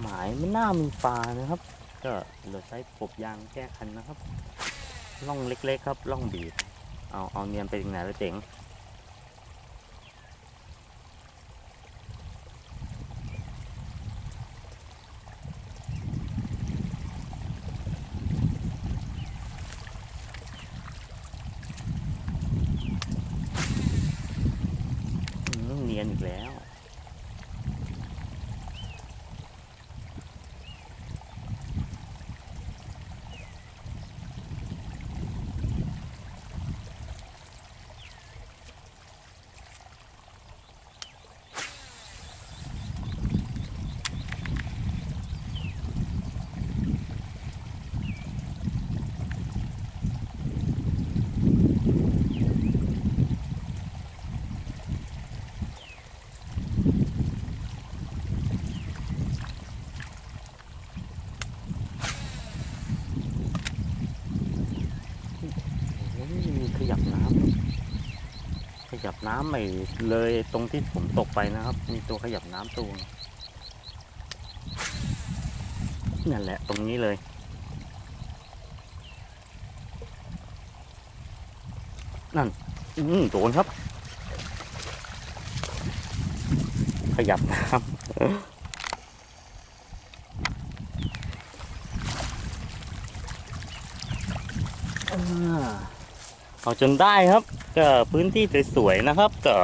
หมายไม่น่ามีปลานะครับ ก็เราใช้กบยางแก้คันนะครับล่องเล็กๆครับล่องบีบเอาเอาเนียนไปถึงไหนแล้วเจ๋งอืมเนียนอีกแล้ว โอ้ยมีขยับ น้ำขยับน้ำไม่เลยตรงที่ผมตกไปนะครับ มีตัวขยับน้ำตัวนั่นแหละตรงนี้เลยนั่นอืมโดนครับ ขยับน้ำอ่า เอาจนได้ครับก็พื้นที่สวยๆนะครับ ก็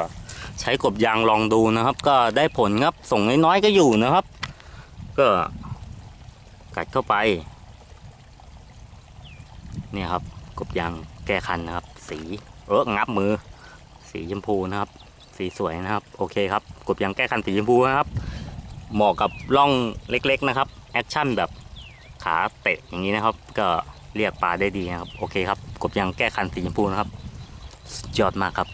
ใช้กบยางลองดูนะครับ ก็ได้ผลครับส่งน้อยๆก็อยู่นะครับ ก็กัดเข้าไปเนี่ยครับกบยางแก้คันนะครับ สีเอองับมือ สีชมพูนะครับ สีสวยนะครับ โอเคครับกบยางแก้คันสีชมพูนะครับ เหมาะกับร่องเล็กๆนะครับแอคชั่นแบบขาเตะอย่างนี้นะครับ ก็ เรียกปลาได้ดีนะครับ โอเคครับ กบยางแก้คันสีชมพูนะครับยอดมากครับ